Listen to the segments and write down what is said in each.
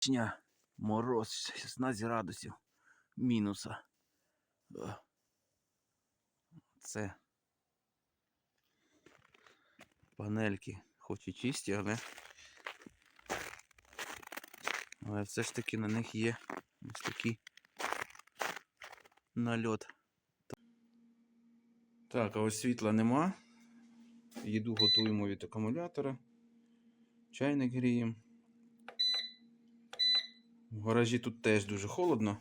січня. Мороз 16 градусів. Мінуса. Е. Це панельки, хоч і чисті, але. Але все ж таки на них є ось такий нальот. Так, а ось світла нема. Їду готуємо від акумулятора. Чайник гріємо. В гаражі тут теж дуже холодно.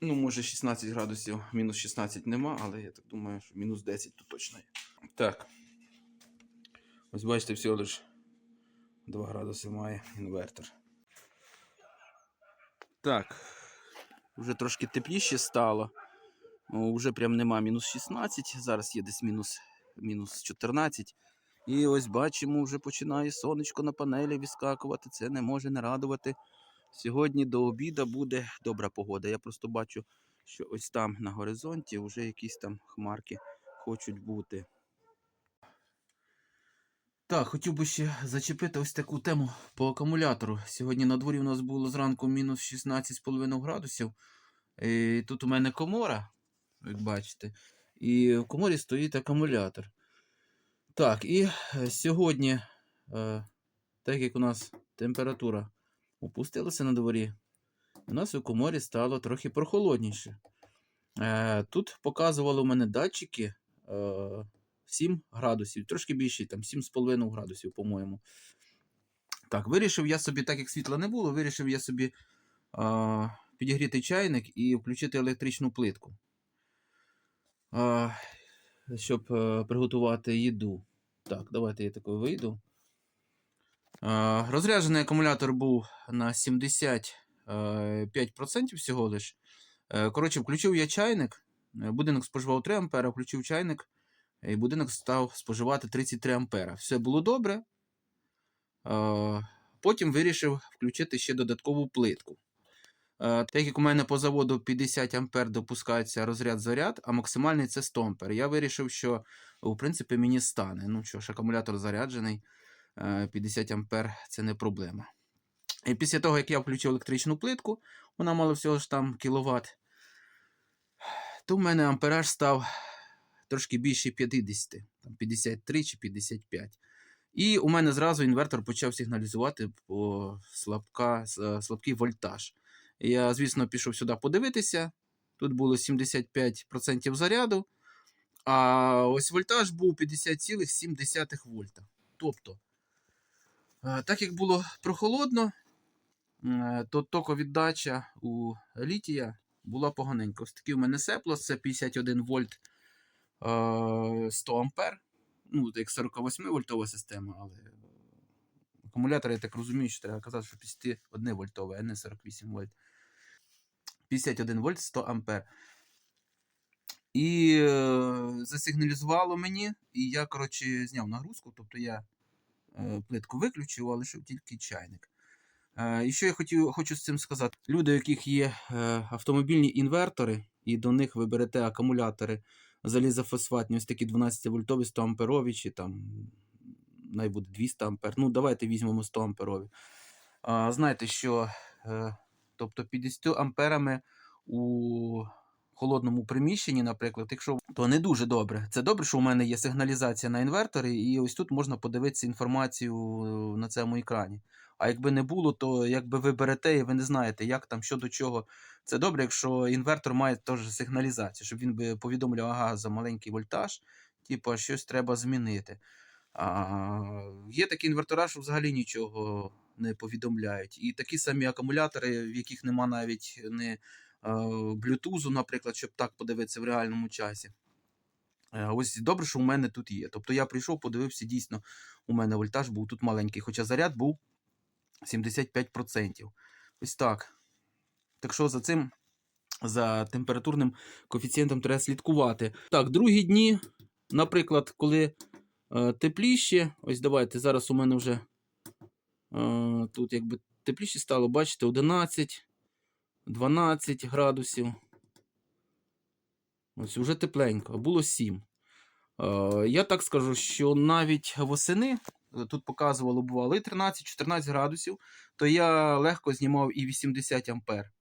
Ну, може 16 градусів, мінус 16 нема, але я так думаю, що мінус 10 тут точно є. Так. Ось бачите, всього лиш 2 градуси має інвертор. Так. Вже трошки тепліше стало. О, вже прям нема мінус 16, зараз є десь мінус, мінус 14. І ось бачимо, вже починає сонечко на панелі відскакувати. Це не може не радувати. Сьогодні до обіду буде добра погода. Я просто бачу, що ось там на горизонті вже якісь там хмарки хочуть бути. Так, хотів би ще зачепити ось таку тему по акумулятору. Сьогодні на дворі у нас було зранку мінус 16,5 градусів. І тут у мене комора, як бачите. І в коморі стоїть акумулятор. Так, і е, сьогодні, е, так як у нас температура опустилася на дворі, у нас у коморі стало трохи прохолодніше. Е, Тут показували у мене датчики е, 7 градусів, трошки більше, там 7,5 градусів, по-моєму. Так, вирішив я собі, так як світла не було, вирішив я собі е, підігріти чайник і включити електричну плитку. Е, щоб е, приготувати їду. Так, давайте я такою вийду. Е, Розряджений акумулятор був на 75% всього лиш. Е, Коротше, включив я чайник. е, Будинок споживав 3 ампера, включив чайник, і будинок став споживати 33 ампера. Все було добре. Е, Потім вирішив включити ще додаткову плитку. Е, Так як у мене по заводу 50 ампер допускається розряд заряд, а максимальний це 100 ампер. Я вирішив, що в принципі мені стане. Ну що ж, акумулятор заряджений, е, 50 ампер це не проблема. І після того, як я включив електричну плитку, вона мала всього ж там кіловат, то в мене ампераж став трошки більше 50, там 53 чи 55. І у мене зразу інвертор почав сигналізувати по слабка, слабкий вольтаж. Я, звісно, пішов сюди подивитися. Тут було 75% заряду, а ось вольтаж був 50,7 вольта. Тобто, е, так як було прохолодно, е, то токовіддача у літія була поганенька. Ось такий у мене сеплос, це 51 вольт е, 100 ампер. Ну, як 48 вольтова система, але е, акумулятор, я так розумію, що треба казати, що 51 вольтовий, а не 48 вольт. 51 вольт 100 ампер. І е, засигналізувало мені, і я, коротше, зняв нагрузку, тобто я е, плитку виключив, а лишив тільки чайник. Е, і що я хотів, хочу з цим сказати? Люди, у яких є е, автомобільні інвертори, і до них ви берете акумулятори залізофосфатні, ось такі 12-вольтові 100 амперові, чи там най буде 200 ампер. Ну, давайте візьмемо 100 амперові. Знаєте, що е, тобто 50 амперами у холодному приміщенні, наприклад, якщо то не дуже добре. Це добре, що у мене є сигналізація на інверторі, і ось тут можна подивитися інформацію е, на цьому екрані. А якби не було, то якби ви берете і ви не знаєте, як там, що до чого. Це добре, якщо інвертор має теж сигналізацію, щоб він би повідомляв, ага, за маленький вольтаж, типу, щось треба змінити. А, є такі інвертора, що взагалі нічого не повідомляють. І такі самі акумулятори, в яких нема навіть не блютузу, наприклад, щоб так подивитися в реальному часі. Е, Ось добре, що у мене тут є. Тобто я прийшов, подивився, дійсно, у мене вольтаж був тут маленький, хоча заряд був 75%. Ось так. Так що за цим, за температурним коефіцієнтом треба слідкувати. Так, другі дні, наприклад, коли е, тепліше, ось давайте, зараз у мене вже е, тут якби тепліше стало, бачите, 11, 12 градусів. Ось вже тепленько, було 7. Е, я так скажу, що навіть восени, е, тут показувало, бувало і 13-14 градусів, то я легко знімав і 80 ампер.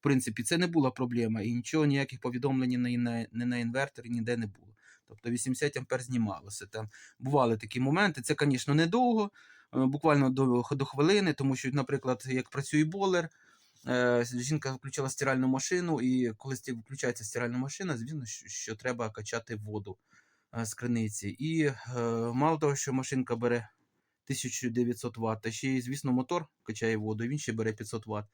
В принципі, це не була проблема, і нічого, ніяких повідомлень ні на, ні на, на інвертор ніде не було. Тобто 80 ампер знімалося. Там бували такі моменти. Це, звісно, недовго, е, буквально до, до хвилини, тому що, наприклад, як працює болер, жінка включила стиральну машину, і коли включається стиральна машина, звісно, що, що треба качати воду е, з криниці. І е, мало того, що машинка бере 1900 Вт, та ще й, звісно, мотор качає воду, він ще бере 500 Вт.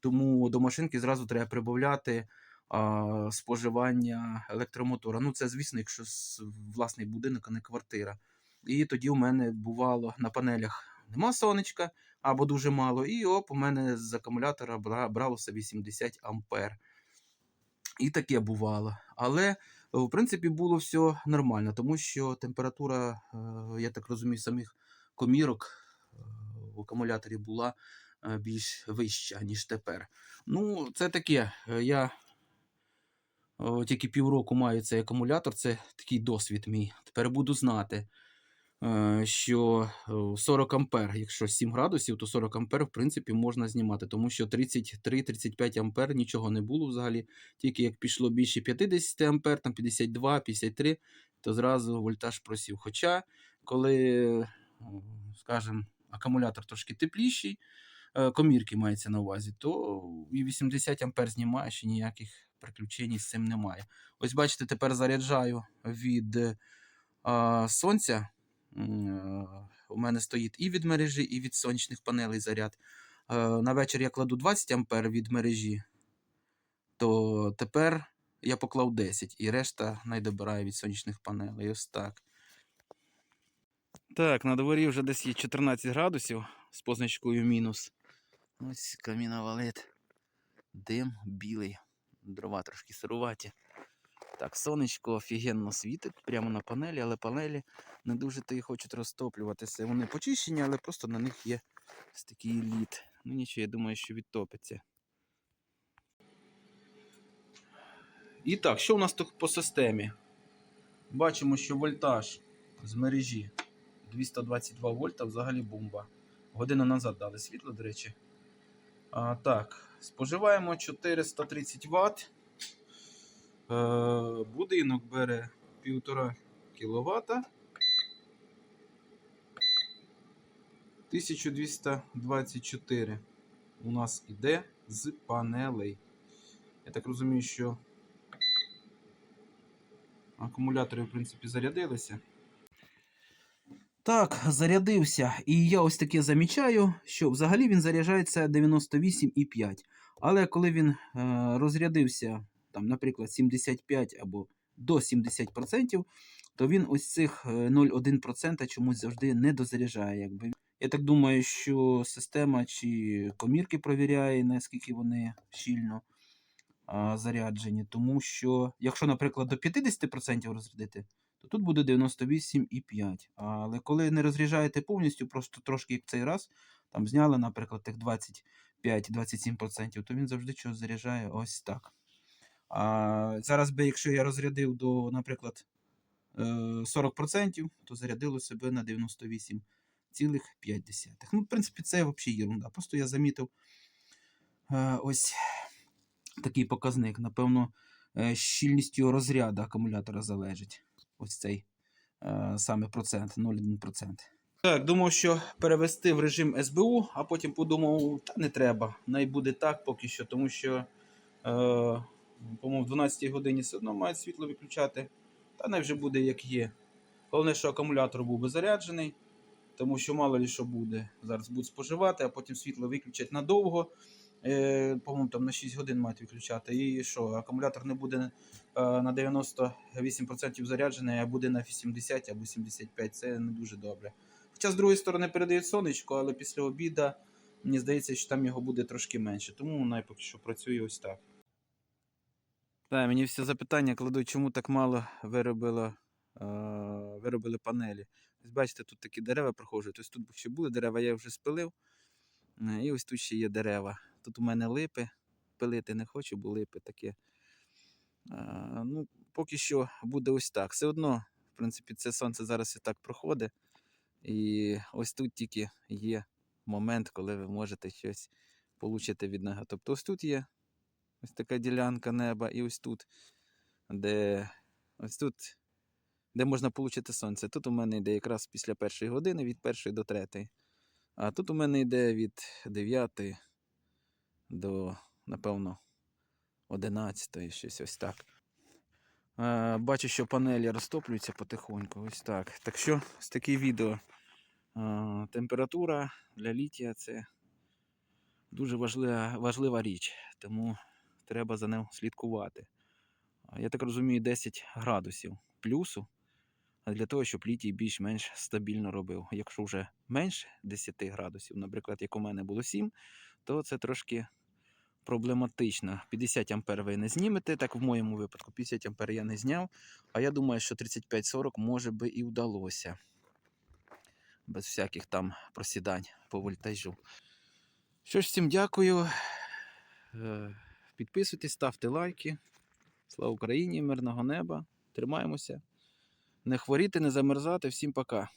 Тому до машинки зразу треба прибавляти а, споживання електромотора. Ну, це, звісно, якщо власний будинок, а не квартира. І тоді у мене бувало на панелях нема сонечка або дуже мало, і оп, у мене з акумулятора бралося 80 ампер. І таке бувало. Але, в принципі, було все нормально, тому що температура, е, я так розумію, самих комірок е, в акумуляторі була е, більш вища, ніж тепер. Ну, це таке. Я тільки півроку маю цей акумулятор, це такий досвід мій. Тепер буду знати, що е, 40 ампер, якщо 7 градусів, то 40 ампер, в принципі, можна знімати, тому що 33-35 ампер нічого не було взагалі. Тільки як пішло більше 50 ампер, там 52, 53, то зразу вольтаж просів. Хоча, коли, скажімо, акумулятор трошки тепліший, е, комірки мається на увазі, то і 80 ампер знімаєш і ніяких приключень з цим немає. Ось бачите, тепер заряджаю від а, сонця. Е, У мене стоїть і від мережі, і від сонячних панелей заряд. Е, На вечір я кладу 20 ампер від мережі, то тепер я поклав 10 і решта найдобираю від сонячних панелей. Ось так. Так, на дворі вже десь є 14 градусів з позначкою мінус. Ось каміна валить. Дим білий. Дрова трошки сируваті. Так, сонечко офігенно світить прямо на панелі, але панелі не дуже то і хочуть розтоплюватися. Вони почищені, але просто на них є такий лід. Ну нічого, я думаю, що відтопиться. І так, що у нас тут по системі? Бачимо, що вольтаж з мережі 222 вольта взагалі бомба. Годину назад дали світло, до речі. А, так, споживаємо 430 Вт. Е, будинок бере 1,5 кВт. 1224 у нас іде з панелей. Я так розумію, що акумулятори, в принципі, зарядилися. Так, зарядився. І я ось таке замічаю, що взагалі він заряджається 98,5. Але коли він е, розрядився, там, наприклад, 75 або до 70%, то він ось цих е, 0,1% чомусь завжди не дозаряджає. Якби. Я так думаю, що система чи комірки провіряє, наскільки вони щільно а, заряджені. Тому що, якщо, наприклад, до 50% розрядити, то тут буде 98,5. Але коли не розряджаєте повністю, просто трошки як цей раз, там зняли, наприклад, тих 25-27%, то він завжди щось заряджає ось так. А зараз би, якщо я розрядив до, наприклад, е, 40%, то зарядило себе на 98,5. Ну, в принципі, це взагалі єрунда. Просто я замітив е, ось такий показник. Напевно, е, щільністю розряду акумулятора залежить. Ось цей е, саме процент, 0,1%. Так, думав, що перевести в режим СБУ, а потім подумав, та не треба. Най буде так поки що, тому що, е, по-моєму, в 12 годині все одно мають світло виключати. Та най вже буде як є. Головне, що акумулятор був би заряджений, тому що мало ли що буде. Зараз будуть споживати, а потім світло виключать надовго. Е, по-моєму, там на 6 годин мають виключати. І що, акумулятор не буде е, на 98% заряджений, а буде на 70 або 75%. Це не дуже добре. Хоча, з другої сторони, передають сонечко, але після обіду мені здається, що там його буде трошки менше. Тому най поки що працює ось так. Так, мені всі запитання кладуть, чому так мало виробило, е, виробили панелі. Ось бачите, тут такі дерева проходжують. Ось тут ще були дерева, я вже спилив. Е, І ось тут ще є дерева. Тут у мене липи. Пилити не хочу, бо липи таке. Е, ну, поки що буде ось так. Все одно, в принципі, це сонце зараз і так проходить. І ось тут тільки є момент, коли ви можете щось получити від нього. Тобто ось тут є ось така ділянка неба, і ось тут, де ось тут, де можна отримати сонце. Тут у мене йде якраз після першої години, від першої до третьої. А тут у мене йде від 9 до, напевно, 11, щось ось так. Бачу, що панелі розтоплюються потихоньку. Ось так. Так що ось таке відео. Температура для літія це дуже важлива, важлива річ, тому треба за ним слідкувати. Я так розумію, 10 градусів плюсу для того, щоб літій більш-менш стабільно робив. Якщо вже менше 10 градусів, наприклад, як у мене було 7, то це трошки проблематично. 50 ампер ви не знімете, так в моєму випадку 50 ампер я не зняв. А я думаю, що 35-40 може би і вдалося. Без всяких там просідань по вольтажу. Що ж, всім дякую. Підписуйтесь, ставте лайки. Слава Україні, мирного неба. Тримаємося. Не хворіти, не замерзати. Всім пока.